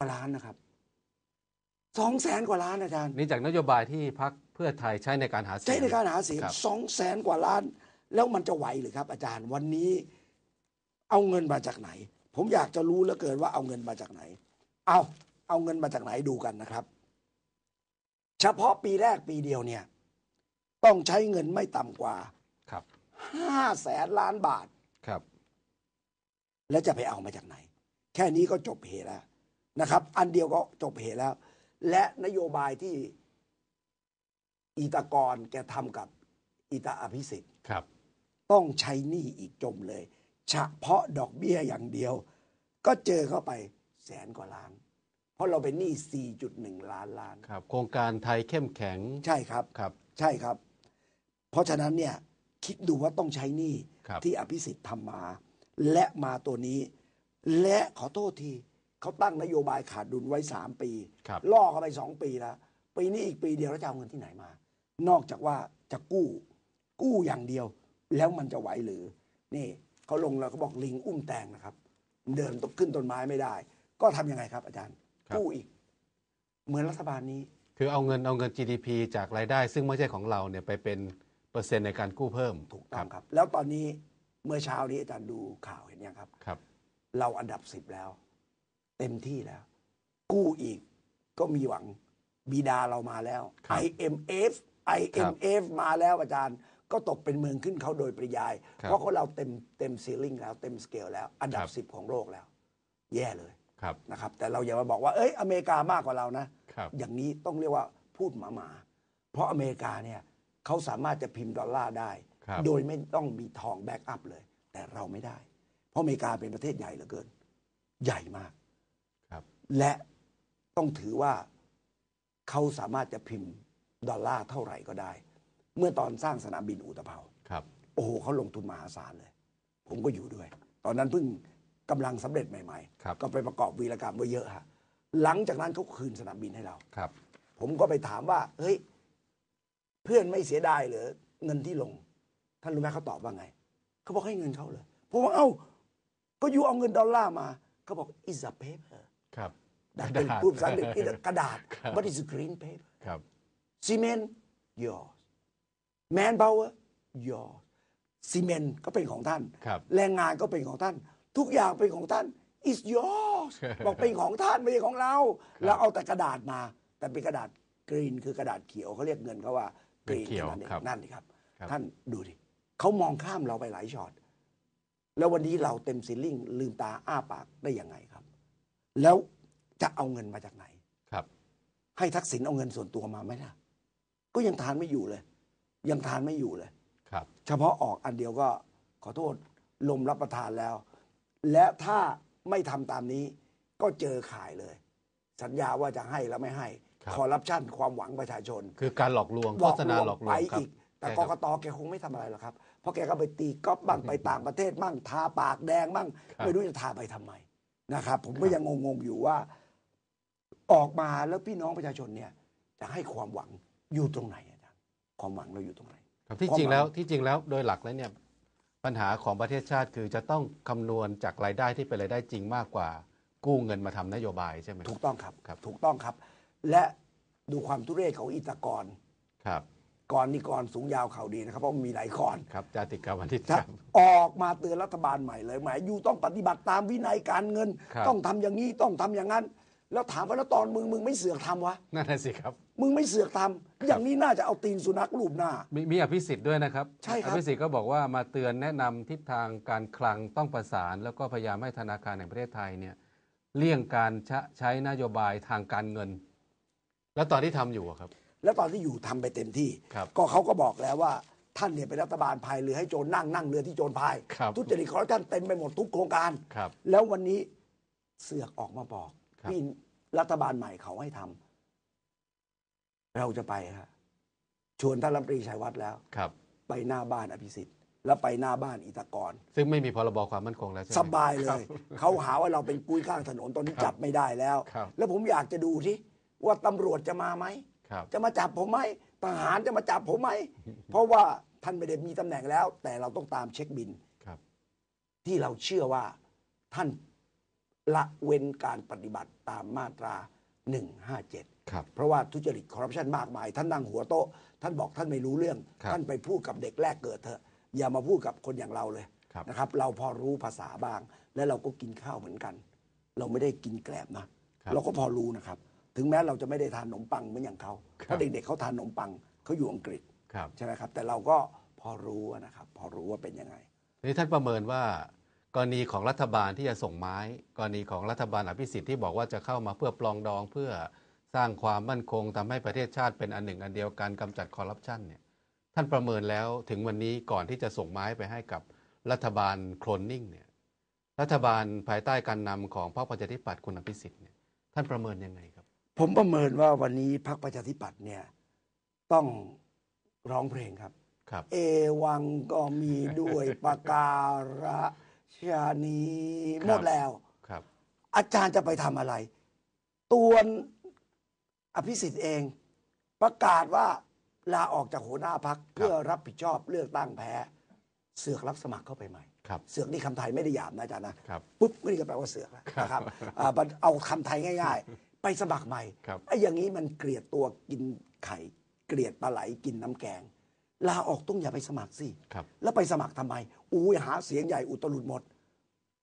กว่าล้านนะครับสองแสนกว่าล้านอาจารย์นี่จากนโยบายที่พักเพื่อไทยใช้ในการหาเสียงใช้ในการหาเสียงครับสองแสนกว่าล้าน แล้วมันจะไหวหรือครับ อาจารย์วันนี้เอาเงินมาจากไหน ผมอยากจะรู้เหลือเกินว่าเอาเงินมาจากไหน เอาเอาเงินมาจากไหนดูกันนะครับ เฉพาะปีแรกปีเดียวเนี่ย ต้องใช้เงินไม่ต่ำกว่าครับห้าแสนล้านบาทครับ แล้วจะไปเอามาจากไหน แค่นี้ก็จบเหตุแล้ว นะครับ อันเดียวก็จบเหตุแล้ว และนโยบายที่อีตากรแกทำกับอีตาอภิสิทธิ์ครับ ต้องใช้หนี้อีกจมเลยเฉพาะดอกเบี้ยอย่างเดียว ก็เจอเข้าไปแสนกว่าล้าน เพราะเราเป็นหนี้ 4.1 ล้านล้านครับ โครงการไทยเข้มแข็งใช่ครับครับ ใช่ครับ เพราะฉะนั้นเนี่ยคิดดูว่าต้องใช้หนี้ครับที่อภิสิทธิ์ทำมา และมาตัวนี้ และขอโทษที เขาตั้งนโยบายขาดดุลไว้สามปี ครับ ล่อเข้าไปสองปีแล้ว ปีนี้อีกปีเดียวแล้วจะเอาเงินที่ไหนมา นอกจากว่าจะกู้ กู้อย่างเดียว แล้วมันจะไหวหรือ นี่เขาลงแล้วเขาบอกลิงอุ้มแตงนะครับ เดินตกขึ้นต้นไม้ไม่ได้ ก็ทำยังไงครับ อาจารย์ ครับ กู้อีก เหมือนรัฐบาลนี้ คือเอาเงินเอาเงิน GDP จากรายได้ ซึ่งไม่ใช่ของเราเนี่ยไปเป็นเปอร์เซ็นต์ในการกู้เพิ่มถูกต้องครับ แล้วตอนนี้เมื่อเช้านี้อาจารย์ดูข่าวเห็นยังครับ ครับ เราอันดับสิบแล้ว เต็มที่แล้ว กู้อีกก็มีหวังบีดาเรามาแล้ว ครับ IMF IMF มาแล้วอาจารย์ ก็ตกเป็นเมืองขึ้นเขาโดยปริยาย ครับเพราะเขาเราเต็มเต็มซีลิงแล้วเต็มสเกลแล้ว อันดัครับบสิบของโลกแล้ว แย่เลยครับ นะครับ แต่เราอย่ามาบอกว่า เอ้ยอเมริกามากกว่าเรานะ ครับ อย่างนี้ต้องเรียกว่าพูดหมาหมาๆเพราะอเมริกาเนี่ยเขาสามารถจะพิมพ์ดอลลาร์ได้ ครับ โดยไม่ต้องมีทองแบ็กอัพเลย แต่เราไม่ได้ เพราะอเมริกาเป็นประเทศใหญ่เหลือเกิน ใหญ่มากครับ และต้องถือว่าเขาสามารถจะพิมพ์ดอลลาร์เท่าไหร่ก็ได้ เมื่อตอนสร้างสนามบินอุตภเปาครับ โอ้โหเขาลงทุนมหาศาลเลย ผมก็อยู่ด้วย ตอนนั้นเพิ่งกำลังสำเร็จใหม่ครับๆก็ไปประกอบวีรกรรมไว้เยอะฮะหลังจากนั้นเขาคืนสนามบินให้เราครับ ผมก็ไปถามว่าเฮ้ยเพื่อนไม่เสียดายเหรอเงินที่ลง ท่านรู้ไหมเขาตอบว่าไงเขาบอกให้เงินเขาเลยผมว่าเอ้าก็อยู่เอาเงินดอลลาร์มาเขาบอก is a paper ครับดันเป็นกระดาษพูดภาษาอังกฤษ is a กระดาษครับ but it's a green paper ครับ cement yours manpower yours ซีเมนต์ก็เป็นของท่านครับแรงงานก็เป็นของท่าน ทุกอย่างเป็นของท่าน is yours บอกเป็นของท่านไม่ใช่ของเรา เราเอาแต่กระดาษมา แต่เป็นกระดาษกรีนคือกระดาษเขียวเขาเรียกเงินเขาว่ากรีนเขียวนั่นเองครับนั่นเองครับครับ ท่านดูดิเขามองข้ามเราไปหลายช็อตแล้ววันนี้เราเต็มซิลลิ่งลืมตาอ้าปากได้ยังไงครับ แล้วจะเอาเงินมาจากไหนครับ ให้ทักษิณเอาเงินส่วนตัวมาไหมล่ะ ก็ยังทานไม่อยู่เลย ยังทานไม่อยู่เลยครับ เฉพาะออกอันเดียวก็ขอโทษลมรับประทานแล้ว และถ้าไม่ทำตามนี้ ก็เจอขายเลย สัญญาว่าจะให้แล้วไม่ให้ครับคอร์รัปชันความหวังประชาชน คือการหลอกลวงโฆษณาหลอกลวไปงครับอีก แต่ใช่กครับกตแกคงไม่ทำอะไรหรอกครับ เพราะแกก็ไปตีก๊อปบ้างไปต่างประเทศบ้างทาปากแดงบ้างครับไม่รู้จะทาไปทำไม นะครับ ผมก็ครับยังงงๆอยู่ว่า ออกมาแล้วพี่น้องประชาชนเนี่ย จะให้ความหวังอยู่ตรงไหนอาจารย์ความหวังเราอยู่ตรงไหน ครับที่ความจริงหวังแล้วที่จริงแล้วโดยหลักแล้วเนี่ยปัญหาของประเทศชาติคือจะต้องคำนวณจากรายได้ที่เป็นรายได้จริงมากกว่า กู้เงินมาทำนโยบายใช่ไหมถูกต้องครับครับ ถูกต้องครับ และดูความทุเรศของอิตากรครับ กรนี่กรสูงยาวเข่าดีนะครับเพราะมันมีหลายกรครับจาติกาวันที่ถ้าครับออกมาเตือนรัฐบาลใหม่เลยหมายอยู่ต้องปฏิบัติตามวินัยการเงิน ครับ ต้องทำอย่างนี้ต้องทำอย่างนั้น แล้วถามว่าแล้วตอนมึงมึงไม่เสือกทำวะนั่นน่ะสิครับ มึงไม่เสือกทำอย่างนี้น่าจะเอาตีนสุนัขลูบหน้า มีมีอภิสิทธิ์ด้วยนะครับใช่ครับ อภิสิทธิ์ก็บอกว่ามาเตือนแนะนำทิศทางการคลังต้องประสาน แล้วก็พยายามให้ธนาคารแห่งประเทศไทยเนี่ยเลี่ยงการใช้ใช้นโยบายทางการเงิน แล้วตอนที่ทำอยู่อะครับ แล้วตอนที่อยู่ทำไปเต็มที่ครับก็เขาก็บอกแล้วว่าท่านเนี่ยเป็นรัฐบาลพายเรือให้โจรนั่งนั่งเรือที่โจรพายครับทุจริตคอร์รัปชันเต็มไปหมดทุกโครงการครับแล้ววันนี้เสือกออกมาบอกครับนี่รัฐบาลใหม่เขาให้ทำเราจะไปฮะชวนท่านรัฐมนตรีชัยวัฒน์แล้วครับ ไปหน้าบ้านอภิสิทธิ์แล้วไปหน้าบ้านอิตากร ซึ่งไม่มีพรบความมั่นคงแล้วใช่ไหมสบายเลครับยเขาหาว่าเราเป็นกุ้ยข้างถนนตอนนี้ครับจับไม่ได้แล้วครับแล้วผมอยากจะดูที่ว่าตำรวจจะมาไหมครับ จะมาจับผมไหมทหารจะมาจับผมไหม เพราะว่าท่านไม่ได้มีตำแหน่งแล้ว แต่เราต้องตามเช็คบินครับที่เราเชื่อว่าท่านละเว้นการปฏิบัติตามมาตรา 157ครับเพราะว่าทุจริตคอร์รัปชันมากมาย ท่านนั่งหัวโต๊ะ ท่านบอกท่านไม่รู้เรื่องครับท่านไปพูดกับเด็กแรกเกิดเถอะอย่ามาพูดกับคนอย่างเราเลยครับนะครับ เราพอรู้ภาษาบ้าง และเราก็กินข้าวเหมือนกัน เราไม่ได้กินแกลบนะครับเราก็พอรู้นะครับ ถึงแม้เราจะไม่ได้ทานขนมปังเหมือนอย่างเขาครับเพราะเด็กๆเขาทานขนมปังเขาอยู่อังกฤษครับใช่ไหมครับ แต่เราก็พอรู้นะครับ พอรู้ว่าเป็นยังไงทีนี้ท่านประเมินว่ากรณีของรัฐบาลที่จะส่งไม้ กรณีของรัฐบาลอภิสิทธิ์ที่บอกว่าจะเข้ามาเพื่อปลองดองเพื่อสร้างความมั่นคงทำให้ประเทศชาติเป็นอันหนึ่งอันเดียวกันกำจัดคอร์รัปชันเนี่ยท่านประเมินแล้วถึงวันนี้ก่อนที่จะส่งไม้ไปให้กับรัฐบาลโคลนนิ่งเนี่ยรัฐบาลภายใต้การนำของพรรคประชาธิปัตย์คุณอภิสิทธิ์เนี่ยท่านประเมินยังไงครับ ผมประเมินว่าวันนี้พรรคประชาธิปัตย์เนี่ย ต้องร้องเพลงครับ ครับ เอวังก็มีด้วยปากการะชานีครับ หมดแล้ว ครับ อาจารย์จะไปทำอะไร ตัวอภิสิทธิ์เอง ประกาศว่าลาออกจากหัวหน้าพักเพื่อรับผิดชอบเลือกตั้งแพ้ เสือกรับสมัครเข้าไปใหม่ ครับ เสือกนี่คำไทยไม่ได้หยาบนะอาจารย์นะ ครับ ปุ๊บนี่ก็แปลว่าเสือกแล้วนะครับอ่าเอาคำไทยง่ายๆ ไปสมัครใหม่ครับไอ้อย่างนี้มันเกลียดตัวกินไข่เกลียดปลาไหลกินน้ำแกง ลาออกต้องอย่าไปสมัครสิ ครับ แล้วไปสมัครทำไม อู้ยหาเสียงใหญ่อุตลุดหมด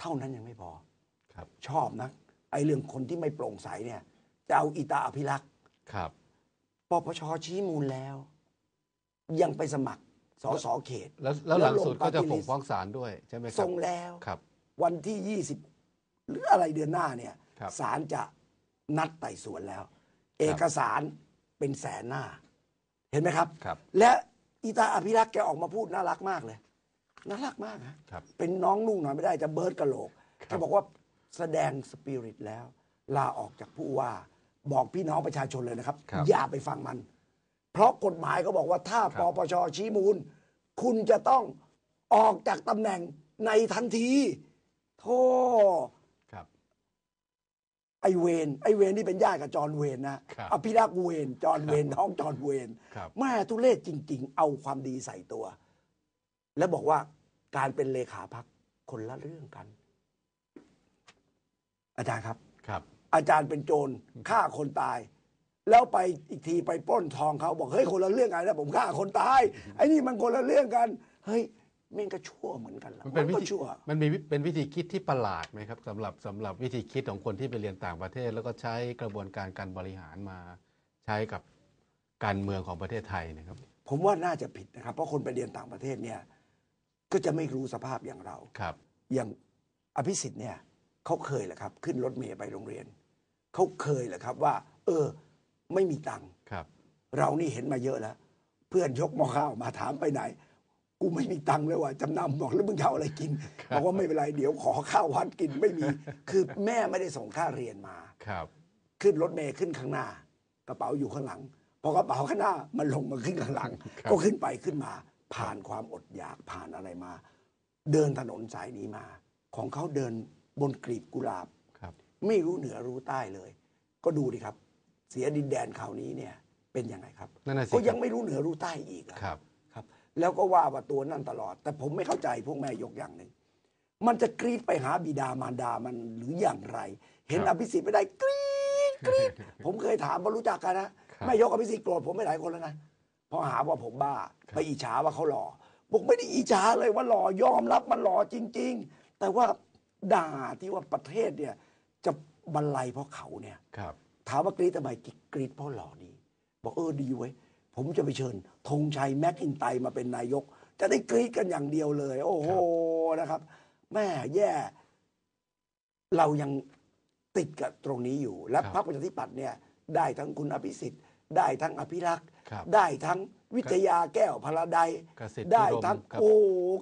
เท่านั้นยังไม่พอ ครับ ชอบนะ ไอ้เรื่องคนที่ไม่โปร่งใสเนี่ย จะเอาอีตาอภิรักษ์ครับ ปปชชี้มูลแล้ว ยังไปสมัครสสเขต แล้วแล้วหแล้ลัวงลงสุดก็จะ party ส่ง list ฟ้องศาลด้วยใช่ไหมครัส่งแล้ว ครับ วันที่ 20 หรืออะไรเดือนหน้าเนี่ยครับ ศาลจะ นัดไต่สวนแล้ว เอกสารเป็นแสนหน้า เห็นไหมครับ ครับ และอีตาอภิรักษ์แกออกมาพูดน่ารักมากเลย น่ารักมากนะครับ เป็นน้องนุ่งหน่อยไม่ได้จะเบิร์ดกะโหลกครับแกบอกว่าแสดงสปิริตแล้ว ลาออกจากผู้ว่าบอกพี่น้องประชาชนเลยนะครับ ครับ อย่าไปฟังมัน เพราะกฎหมายก็บอกว่าถ้าคปรับปชชี้มูล คุณจะต้องออกจากตำแหน่งในทันที โทษครับ ไอเวนไอเวนนี่เป็นญาติกับจอห์นเวนนะครับอภิรักษ์เวนจอห์นเวนน้องจอห์นเวนครับแม่ทุเลศจริง ๆ เอาความดีใส่ตัว แล้วบอกว่าการเป็นเลขาพักคนละเรื่องกัน อาจารย์ครับครับ อาจารย์เป็นโจรฆ่าคนตาย แล้วไปอีกทีไปปล้นทองเขาบอกเฮ้ยคนละเรื่องกันนะผมฆ่าคนตายไอ้นี่มันคนละเรื่องกัน เฮ้ย แม่งก็ชั่วเหมือนกันละมันเป็นวิก็ธีชั่วมันมีวิเป็นวิธีคิดที่ประหลาดไหมครับสำหรับสำหรับวิธีคิดของคนที่ไปเรียนต่างประเทศ แล้วก็ใช้กระบวนการการบริหารมาใช้กับการเมืองของประเทศไทยนะครับ ผมว่าน่าจะผิดนะครับ เพราะคนไปเรียนต่างประเทศเนี่ย ก็จะไม่รู้สภาพอย่างเราครับ อย่างอภิสิทธิ์เนี่ยเขาเคยแหละครับ ขึ้นรถเมล์ไปโรงเรียนเขาเคยแหละครับว่า เออ ไม่มีตังค์ครับ เรานี่เห็นมาเยอะแล้ว เพื่อนยกหม้อข้าวมาถามไปไหน กูไม่มีตังค์เลยว่ะจำนำบอกแล้วมึงจะเอาอะไรกินครับบอกว่าไม่เป็นไรเดี๋ยวขอข้าววัดกินไม่มี คือแม่ไม่ได้ส่งค่าเรียนมาครับ ขึ้นรถเมล์ขึ้นข้างหน้า กระเป๋าอยู่ข้างหลังพอกระเป๋าข้างหน้ามันลงมาขึ้นข้างหลังครับก็ขึ้นไปขึ้นมา ผ่านความอดอยากผ่านอะไรมา เดินถนนสายนี้มา ของเขาเดินบนกลีบกุหลาบครับไม่รู้เหนือรู้ใต้เลย ก็ดูดิครับ เสียดินแดนคราวนี้เนี่ยเป็นยังไงครับนั่นน่ะสิก็ยังครับไม่รู้เหนือรู้ใต้อีกอะครับครับ แล้วก็ว่าว่าตัวนั่นตลอด แต่ผมไม่เข้าใจพวกแม่ยกอย่างหนึ่งมันจะกรีดไปหาบิดามารดามันหรืออย่างไร เห็นครัอบภิสิทธิ์ไม่ได้กรีดกรีดผมเคยถามว่ารู้จักกันนะครับแม่ยกอภิสิทธิ์โกรธผมไม่หลายคนแล้วนะเพราะหาว่าผมบ้าครับไปอิจฉาว่าเขาหล่อบอกไม่ได้อิจฉาเลยว่าหล่อยอมรับมันหล่อจริง ๆ แต่ว่าด่าที่ว่าประเทศเนี่ยจะบรรลัยเพราะเขาเนี่ยครับถามว่ากรีดทำไมกรีดเพราะหล่อดีบอกเออดีไว้ย ผมจะไปเชิญธงชัยแม็กอินไตมาเป็นนายก จะได้กรีดกันอย่างเดียวเลย โอ้โหนะครับ แม่แย่ เรายังติดกับตรงนี้อยู่ และครับพรรคประชาธิปัตย์เนี่ย ได้ทั้งคุณอภิสิทธิ์ ได้ทั้งอภิรักษ์ครับได้ทั้งวิทยาแก้วพลาไดกสิทธิ์ได้พิรมทั้งครับโอ้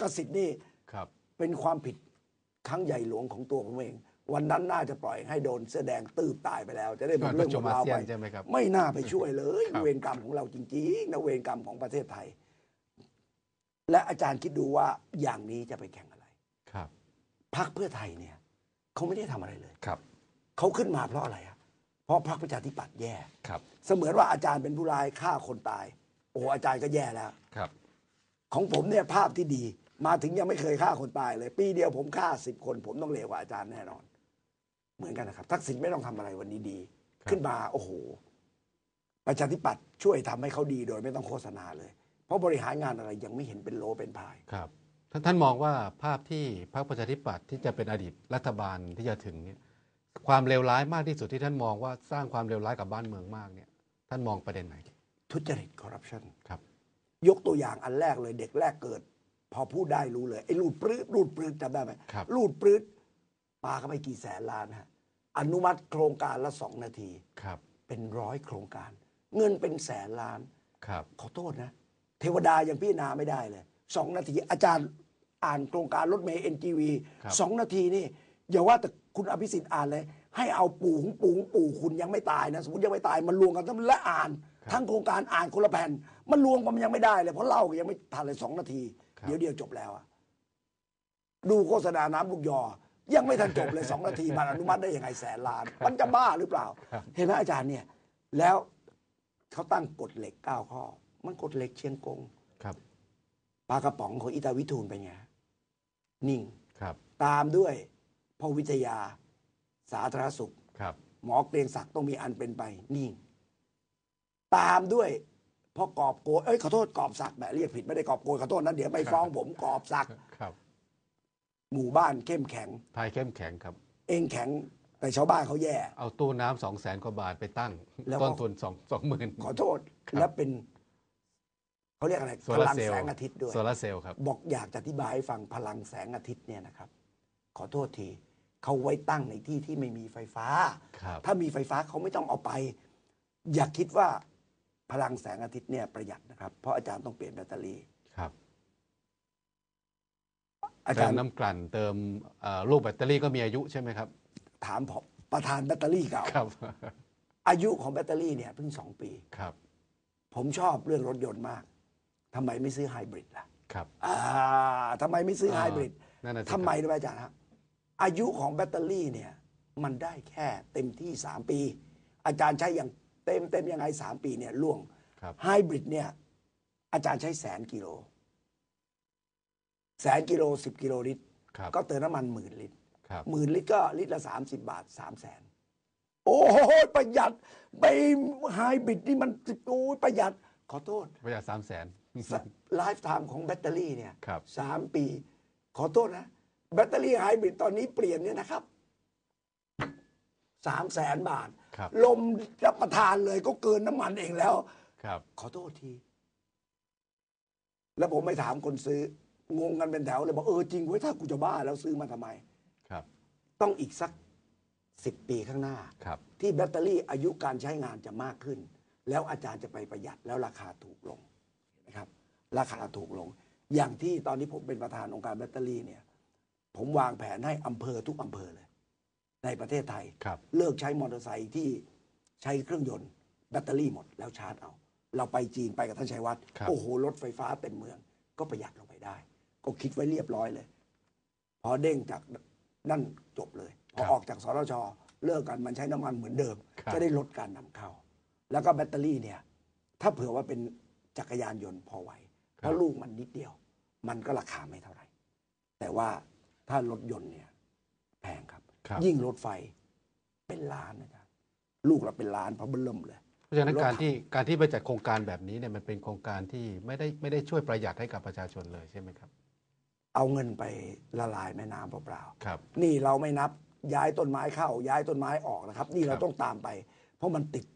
กสิทธิ์นี่ครับเป็นความผิดครั้งใหญ่หลวงของตัวผมเอง วันนั้นน่าจะปล่อยให้โดนเสื้อแดงตืบตายไปแล้ว จะได้หมก่อดนปเรื่อระงชุหมมดอาราวเซียไปนใช่ไหมครับไม่น่าไปช่วยเลยครับเวรกรรมของเราจริงๆนะเวรกรรมของประเทศไทย และอาจารย์คิดดูว่าอย่างนี้จะไปแข่งอะไรครับพรรคเพื่อไทยเนี่ยเขาไม่ได้ทำอะไรเลยครับเขาขึ้นมาเพราะอะไรอะเพราะพรรคประชาธิปัตย์แย่ครับ เสมือนว่าอาจารย์เป็นผู้ร้ายฆ่าคนตาย โอ้อาจารย์ก็แย่แล้วครับ ของผมเนี่ยภาพที่ดี มาถึงยังไม่เคยฆ่าคนตายเลย ปีเดียวผมฆ่าสิบคน ผมต้องเลวกว่าอาจารย์แน่นอน เหมือนกันนะครับทักษิณไม่ต้องทำอะไรวันนี้ดีครับขึ้นมาโอ้โห ประชาธิปัตย์ช่วยทำให้เขาดีโดยไม่ต้องโฆษณาเลย เพราะบริหารงานอะไรยังไม่เห็นเป็นโลเป็นพายครับท่านท่านมองว่าภาพที่พรรคประชาธิปัตย์ที่จะเป็นอดีตรัฐบาลที่จะถึงเนี่ยความเลวร้ายมากที่สุดที่ท่านมองว่าสร้างความเลวร้ายกับบ้านเมืองมากเนี่ยท่านมองประเด็นไหน ทุจริตคอร์รัปชันครับ ยกตัวอย่างอันแรกเลยเด็กแรกเกิด พอพูดได้รู้เลยไอ้รูดปลื้ดรูดปลื้ดจำได้ไหมครับรูดปลื้ด ปาเข้าไปกี่แสนล้านฮะอนุมัติโครงการละสองนาทีครับเป็นร้อยโครงการ เงินเป็นแสนล้านครับขอโทษนะ เทวดายังพิจารณาไม่ได้เลยสองนาทีอาจารย์อ่านโครงการรถเมย์เอ็นจีวีครับสองนาทีนี่อย่าว่าแต่คุณอภิสิทธิ์อ่านเลย ให้เอาปู่ของปู่ของปู่คุณยังไม่ตายนะสมมติยังไม่ตายมันรวมกันทั้งและอ่าน ทั้งโครงการอ่านคนละแผ่นมันรวมกันมันยังไม่ได้เลยเพราะเล่าก็ยังไม่ทันเลยสองนาที เดี๋ยวเดียวจบแล้วอะดูโฆษณาน้ำลูกยอ ยังไม่ทันจบเลยสองนาทีมันอนุมัติได้ยังไงแสนล้าน มันจะบ้าหรือเปล่าครับเห็นไหมอาจารย์เนี่ย แล้วเขาตั้งกฎเหล็กเก้าข้อ มันกฎเหล็กเชียงกงครับปลากระป๋องของอิตาวิทูลเป็นไงนิ่งครับ ตามด้วยพอวิทยาสาธารณสุขครับ หมอเกรียงศักดิ์ต้องมีอันเป็นไป นิ่ง ตามด้วยพ่อกอบโกยเอ้ยขอโทษกอบศักดิ์แหมเรียกผิดไม่ได้กอบโกยขอโทษนะเดี๋ยวไปฟ้องผมกอบศักดิ์ครับ หมู่บ้านเข้มแข็ง ไทยเข้มแข็งครับ เองแข็งแต่ชาวบ้านเขาแย่ เอาตู้น้ำสองแสนกว่าบาทไปตั้ง แล้วก็ ต้นทุนสองสองหมื่น ขอโทษครับ และเป็นเขาเรียกอะไรโซพลาลังร์เซลแสล์งอาทิตย์ด้วย โซลาร์เซลล์ครับ บอกอยากจะอธิบายให้ฟังพลังแสงอาทิตย์เนี่ยนะครับ ขอโทษทีเขาไว้ตั้งในที่ที่ไม่มีไฟฟ้า ครับ ถ้ามีไฟฟ้าเขาไม่ต้องเอาไป อย่าคิดว่าพลังแสงอาทิตย์เนี่ยประหยัดนะครับ เพราะอาจารย์ต้องเปลี่ยนแบตเตอรี่ ครับ อาเติจารมย์น้ำกลั่นเติมเอ่อลูกแบตเตอรี่ก็มีอายุใช่ไหมครับ ถามผมประธานแบตเตอรี่เก่าครับอายุของแบตเตอรี่เนี่ยเพิ่งสองปีครับ ผมชอบเรื่องรถยนต์มากทำไมไม่ซื้อไฮบริดล่ะครับอ่าทำไมไม่ซื้อไฮบริดนั่นน่ะสิทำไมรู้ไหมอาจารย์ครับอายุของแบตเตอรี่เนี่ยมันได้แค่เต็มที่สามปี อาจารย์ใช้อย่างเต็มเต็มยังไงสามปีเนี่ยล่วงครับไฮบริดเนี่ยอาจารย์ใช้แสนกิโล แสนกิโลสิบกิโลลิตร ครับ ก็เติมน้ำมันหมื่นลิตรครับ หมื่นลิตรก็ลิตรละสามสิบาทสามแสนโอ้โหประหยัดไปไฮบริดนี่มันโอ้ยประหยัดขอโทษ ประหยัดสามแสน ไลฟ์ไทม์ของแบตเตอรี่เนี่ยครับ สามปี ขอโทษนะ แบตเตอรี่ไฮบริดตอนนี้เปลี่ยนเนี่ยนะครับสามแสนบาท ครับ ลมรับประทานเลยก็เกินน้ำมันเองแล้ว ครับ ขอโทษที แล้วผมไปถามคนซื้อ งงกันเป็นแถวเลยบอกเออจริงเว้ยถ้ากูจะบ้าแล้วซื้อมาทำไม ครับ ต้องอีกสักสิบปีข้างหน้า ครับ ที่แบตเตอรี่อายุการใช้งานจะมากขึ้น แล้วอาจารย์จะไปประหยัดแล้วราคาถูกลงนะครับ ราคาถูกลง อย่างที่ตอนนี้ผมเป็นประธานองค์การแบตเตอรี่เนี่ย ผมวางแผนให้อำเภอทุกอำเภอเลย ในประเทศไทย ครับ เลิกใช้มอเตอร์ไซค์ที่ใช้เครื่องยนต์แบตเตอรี่หมดแล้วชาร์จเอา เราไปจีนไปกับท่านชัยวัฒน์ครับ โอ้โหรถไฟฟ้าเต็มเมือง ก็ประหยัดลงไปได้ ก็คิดไว้เรียบร้อยเลย พอเด้งจากนั่นจบเลย พอออกจากสรชเลิกกันมันใช้น้ำมันเหมือนเดิมครับจะได้ลดการนำเข้า แล้วก็แบตเตอรี่เนี่ย ถ้าเผื่อว่าเป็นจักรยานยนต์พอไหวเพราะลูกมันนิดเดียว มันก็ราคาไม่เท่าไหร่ แต่ว่าถ้ารถยนต์เนี่ย แพงครับครับยิ่งรถไฟเป็นล้านนะจ๊ะลูกเราเป็นล้านเพราะเบิ่มเลยเพราะฉะนั้นรถการถังที่การที่ไปจัดโครงการแบบนี้เนี่ยมันเป็นโครงการที่ไม่ได้ไม่ได้ช่วยประหยัดให้กับประชาชนเลยใช่ไหมครับ เอาเงินไปละลายแม่น้ำเปล่าครับ ๆนี่เราไม่นับย้ายต้นไม้เข้า ย้ายต้นไม้ออกนะครับ นี่เราครับต้องตามไป เพราะมันติด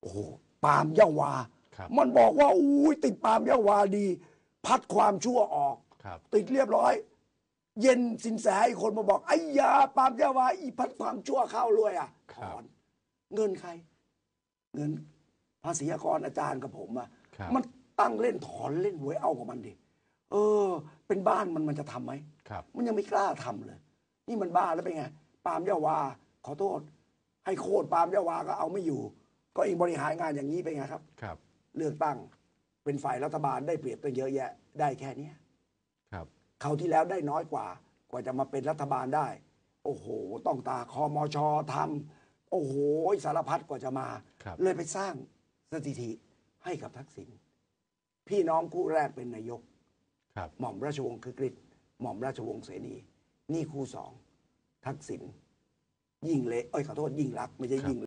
โอ้โหปาล์มเย้าวา ครับ มันบอกว่าอุ้ยติดปาล์มเย้าวาดี พัดความชั่วออก ครับ ติดเรียบร้อย เย็นสินแสอีกคนมาบอกไอ้ยาปาล์มเย้าวาอีพัดความชั่วเข้าเลยอะถอนเงินใคร เงินภาษีอากรอาจารย์กับผมอะครับ มันตั้งเล่นถอนเล่นหวยเอากับมันดิ เออ เป็นบ้านมันมันจะทำไหมครับ มันยังไม่กล้าทำเลย นี่มันบ้าแล้วเป็นไงปาล์มยาวา ขอโทษ ให้โคตรปาล์มยาวาก็เอาไม่อยู่ ก็เองบริหารงานอย่างนี้เป็นไงครับ ครับ เลือกตั้งเป็นฝ่ายรัฐบาลได้เปรียบตั้งเยอะแยะ ได้แค่เนี้ยครับเขาวที่แล้วได้น้อยกว่า กว่าจะมาเป็นรัฐบาลได้ โอ้โห ต้องตาคอมชทำโอ้โหสารพัดกว่าจะมาครับเลยไปสร้างสถิติให้กับทักษิณพี่น้องคู่แรกเป็นนายกครับ หม่อมราชวงศ์คือกฤษหม่อมราชวงศ์เสนีนี่คู่สองทักษิณยิ่งเละเอ้ยขอโทษยิ่งรักษณ์ไม่ใช่ครับยิ่ง